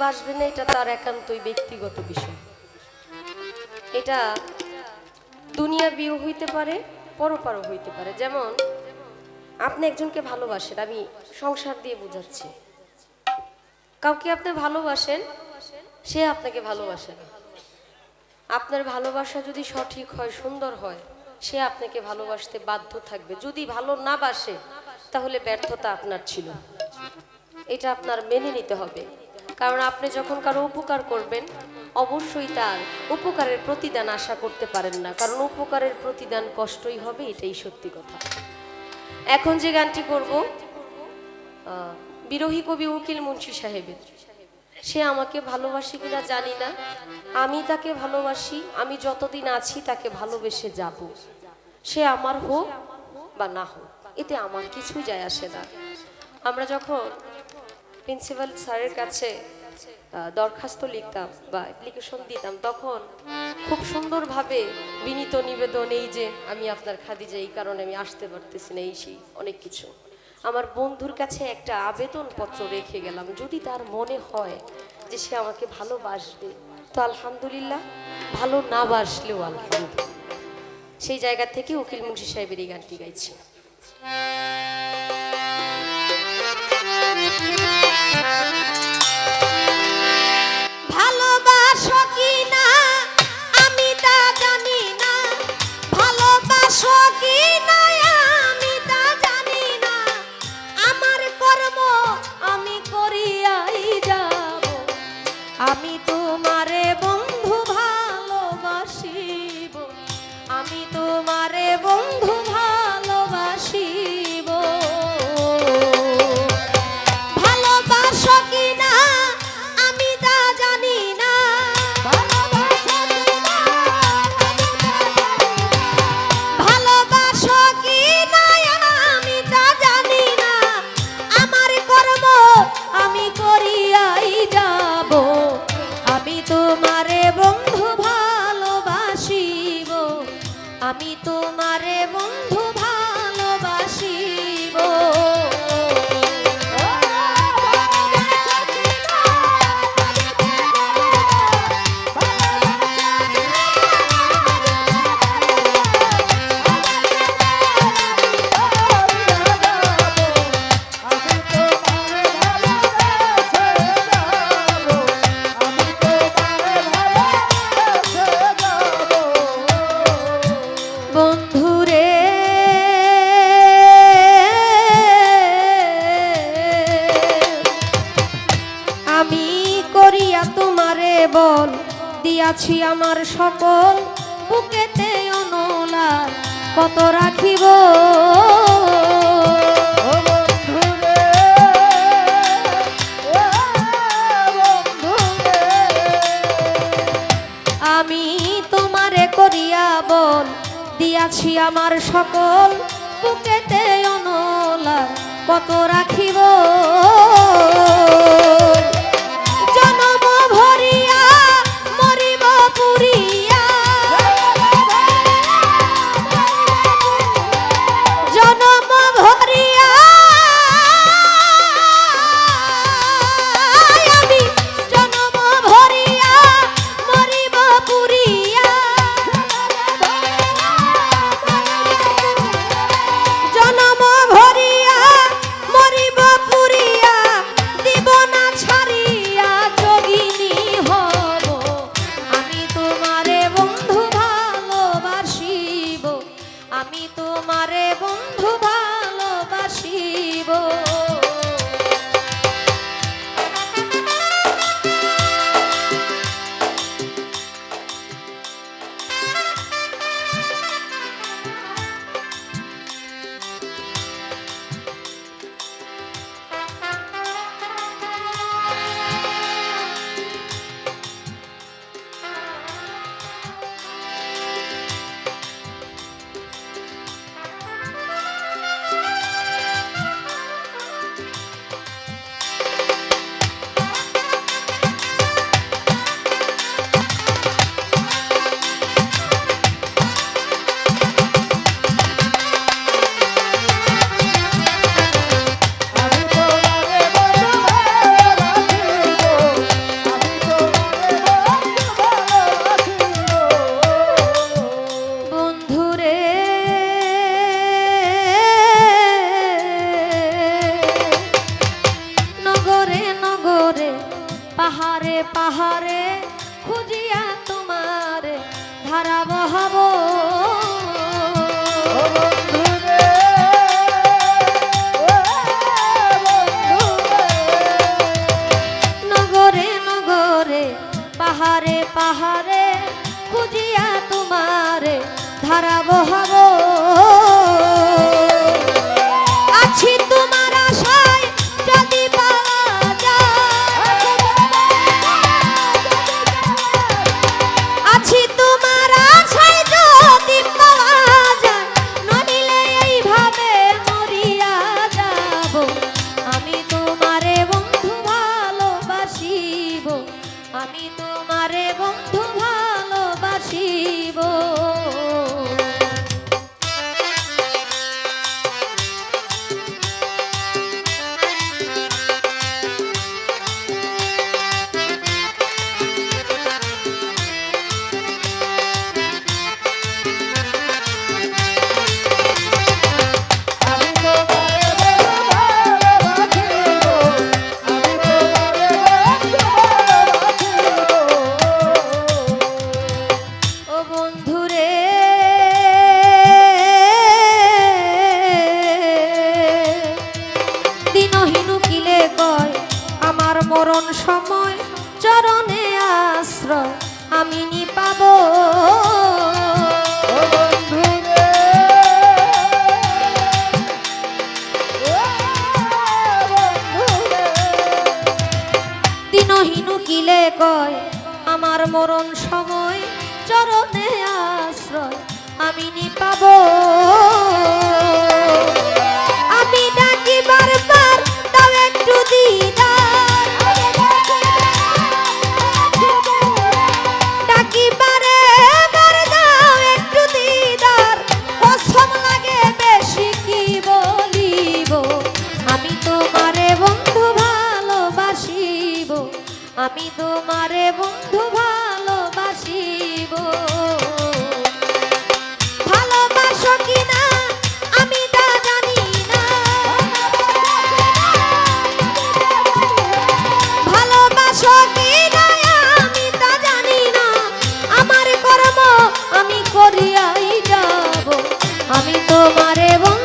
বাসবে না, এটা তার একান্তই ব্যক্তিগত বিষয়। এটা দুনিয়া বিয়ে হইতে পারে, পরপারও হইতে পারে। যেমন, আপনি একজনকে ভালোবাসেন, আমি সংসার দিয়ে বোঝাচ্ছি। কাউকে আপনি ভালোবাসেন, সে আপনাকে ভালোবাসে না। আপনার ভালোবাসা যদি সঠিক হয়, সুন্দর হয়, সে আপনাকে ভালোবাসতে বাধ্য থাকবে। যদি ভালো না বাসে, তাহলে ব্যর্থতা আপনার ছিল। এটা আপনার মেনে নিতে হবে। কারণ আপনি যখন কারও উপকার করবেন, অবশ্যই তার উপকারের প্রতিদান আশা করতে পারেন না। কারণ উপকারের প্রতিদান কষ্টই হবে, এটাই সত্যি কথা। এখন যে গানটি করব বিরোহী কবি উকিল মুন্সি সাহেবের। সে আমাকে ভালোবাসে কিনা জানি না। আমি তাকে ভালোবাসি, আমি যতদিন আছি তাকে ভালোবেসে যাব। সে আমার হোক বা না হোক, এতে আমার কিছুই যায় আসে না। আমরা যখন প্রিন্সিপাল স্যারের কাছে দরখাস্ত লিখতাম বা অ্যাপ্লিকেশন দিতাম, তখন খুব সুন্দরভাবে বিনীত নিবেদন এই যে আমি আপনার খাদিজা, এই কারণে আমি আসতে পারতেছি না, এই সেই অনেক কিছু। আমার বন্ধুর কাছে একটা আবেদন পত্র রেখে গেলাম, যদি তার মনে হয় যে সে আমাকে ভালোবাসবে, তো আলহামদুলিল্লাহ, ভালো না বাসলেও আলহামদুলিল্লাহ। সেই জায়গা থেকে উকিল মুন্সি সাহেবের এই গানটি গাইছি। ভালোবাসো আমি তোমারে বন্ধু দিয়াছি আমার সকল বুকেতে অনলার কত রাখিব? আমি তোমারে করিয়া বল দিয়াছি আমার সকল বুকেতে অনলা কত রাখিব? আমি তোমারে বন্ধু पहाड़े पहाड़े। মরণ সময় চরণে আশ্রয় আমি নি পাব কিলে কয়, আমার মরণ সময় চরণে আশ্রয় আমি নি পাব আমি তোমারে বন্ধু ভালোবাসিব। ভালোবাসো কিনা? আমি তা জানি না। ভালোবাসো কিনা? আমি তা জানি না। আমার কর্ম আমি করিয়াই যাব। আমি তোমারে বন্ধু